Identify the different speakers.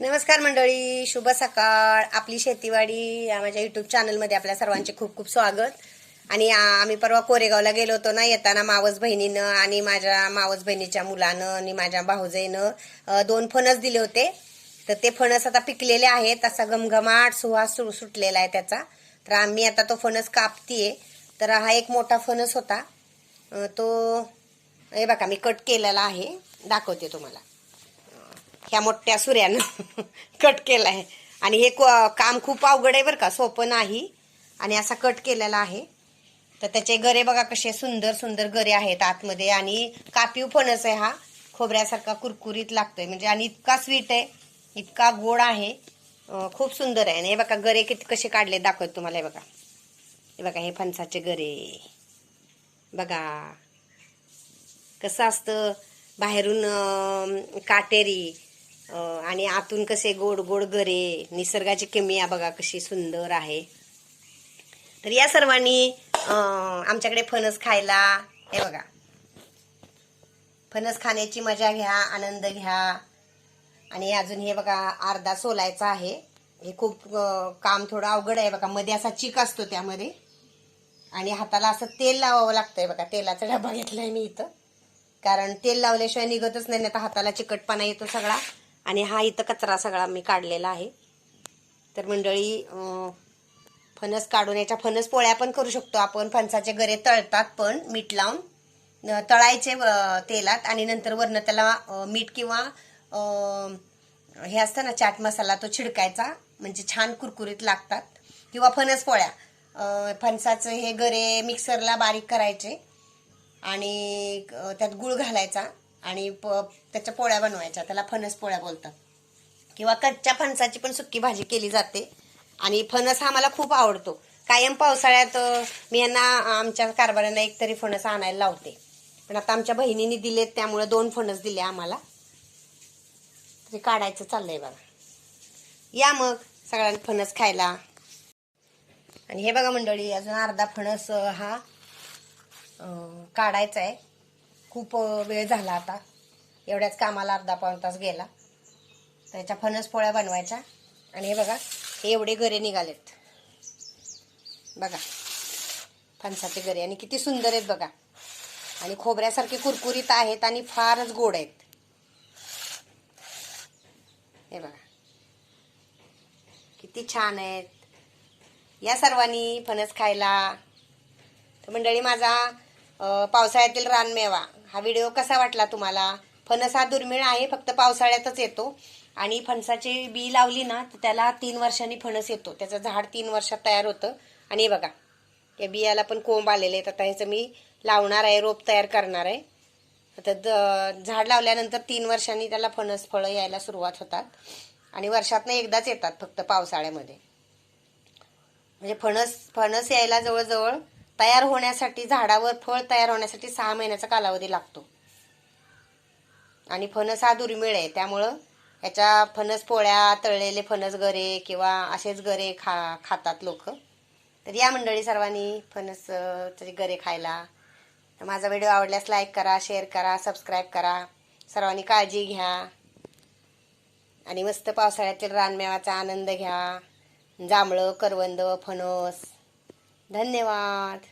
Speaker 1: नमस्कार मंडळी शुभ सकाळ. आपली शेतीवाडी या माझ्या युट्यूब चॅनलमध्ये आपल्या सर्वांचे खूप खूप स्वागत. आणि आम्ही परवा कोरेगावला गेलो होतो ना येताना मावस बहिणीनं आणि माझ्या मावस बहिणीच्या मुलानं आणि माझ्या भाऊजाईनं दोन फणस दिले होते. तर ते फणस आता पिकलेले आहेत. असा घमघमाट सुवास सु- सुटलेला आहे त्याचा. तर आम्ही आता तो फणस कापतीये. तर हा एक मोठा फणस होता. तो हे बघा मी कट केलेला आहे. दाखवते तुम्हाला. ह्या मोठ्या सुऱ्यानं कट केला आहे आणि हे काम खूप अवघड आहे बरं का सोपं नाही. आणि असा कट केलेला आहे. तर त्याचे गरे बघा कसे सुंदर सुंदर गरे आहेत आतमध्ये. आणि कापीव फणस आहे हा. खोबऱ्यासारखा कुरकुरीत लागतोय. म्हणजे आणि इतका स्वीट आहे. इतका गोड आहे. खूप सुंदर आहे. आणि हे बघा गरे किती कसे काढले दाखवत तुम्हाला हे बघा. हे बघा हे फणसाचे गरे बघा. कसं असतं? बाहेरून काटेरी. आणि आतून कसे गोड गोड गरे निसर्गाची किमिया बघा कशी सुंदर आहे. तर या सर्वांनी आमच्याकडे फणस खायला हे बघा. फणस खाण्याची मजा घ्या आनंद घ्या. आणि अजून हे बघा अर्धा सोलायचा आहे. हे खूप काम थोडं अवघड आहे बघा. मध्ये असा चिक असतो त्यामध्ये. आणि हाताला असं तेल लावावं लागतंय बघा. तेलाचा डबा घेतलाय मी इथं. कारण तेल लावल्याशिवाय निघतच नाही तर हाताला चिकटपणा येतो सगळा. आणि हा इथं कचरा सगळा मी काढलेला आहे. तर मंडळी फणस काढून याच्या फणस पोळ्या पण करू शकतो आपण. फणसाचे गरे तळतात पण मीठ लावून. तळायचे तेलात आणि नंतर वरनं त्याला मीठ किंवा हे असतं ना चाट मसाला तो छिडकायचा. म्हणजे छान कुरकुरीत लागतात. किंवा फणस पोळ्या. फणसाचं हे गरे मिक्सरला बारीक करायचे. आणि त्यात गुळ घालायचा. आणि प त्याच्या पोळ्या बनवायच्या. त्याला फणस पोळ्या बोलतात. किंवा कच्च्या फणसाची पण सुक्की भाजी केली जाते. आणि फणस हा मला खूप आवडतो. कायम पावसाळ्यात मी यांना आमच्या कारभाऱ्यांना एक तरी फणस आणायला लावते. पण आता आमच्या बहिणीने दिलेत त्यामुळे दोन फणस दिले आम्हाला. तरी काढायचं चाललंय बघा. या मग सगळ्यांना फणस खायला. आणि हे बघा मंडळी अजून अर्धा फणस हा काढायचा आहे. खूप वेळ झाला आता. एवढ्याच कामाला अर्धा पाऊण तास गेला. त्याच्या फणस पोळ्या बनवायच्या. आणि हे बघा हे एवढे गरे निघालेत. बघा फणसाचे गरे आणि किती सुंदर आहेत बघा. आणि खोबऱ्यासारखे कुरकुरीत आहेत आणि फारच गोड आहेत. हे बघा. किती छान आहेत. या सर्वांनी फणस खायला. तर मंडळी माझा पावसाळ्यातील रानमेवा हा व्हिडिओ कसा वाटला तुम्हाला? फणस हा दुर्मिळ आहे फक्त पावसाळ्यातच येतो. आणि फणसाची बी लावली ना तर त्याला तीन वर्षांनी फणस येतो. त्याचं झाड तीन वर्षात तयार होतं. आणि बघा या बियाला पण कोंब आलेले आहेत. आता ह्याचं मी लावणार आहे रोप तयार करणार आहे. आता द- झाड लावल्यानंतर तीन वर्षांनी त्याला फणस फळं यायला सुरुवात होतात. आणि वर्षातनं एकदाच येतात फक्त पावसाळ्यामध्ये. म्हणजे फणस फणस यायला जवळजवळ तयार होण्यासाठी झाडावर फळ तयार होण्यासाठी सहा महिन्याचा कालावधी लागतो. आणि फणस हा दुर्मिळ आहे. त्यामुळं याच्या फणस पोळ्या तळलेले फणस गरे किंवा असेच गरे खा खातात लोक. तर या मंडळी सर्वांनी फणस गरे खायला. तर माझा व्हिडिओ आवडल्यास लाईक करा शेअर करा सबस्क्राईब करा. सर्वांनी काळजी घ्या. आणि मस्त पावसाळ्यातील रानमेवाचा आनंद घ्या. जांभळं करवंद फणस. धन्यवाद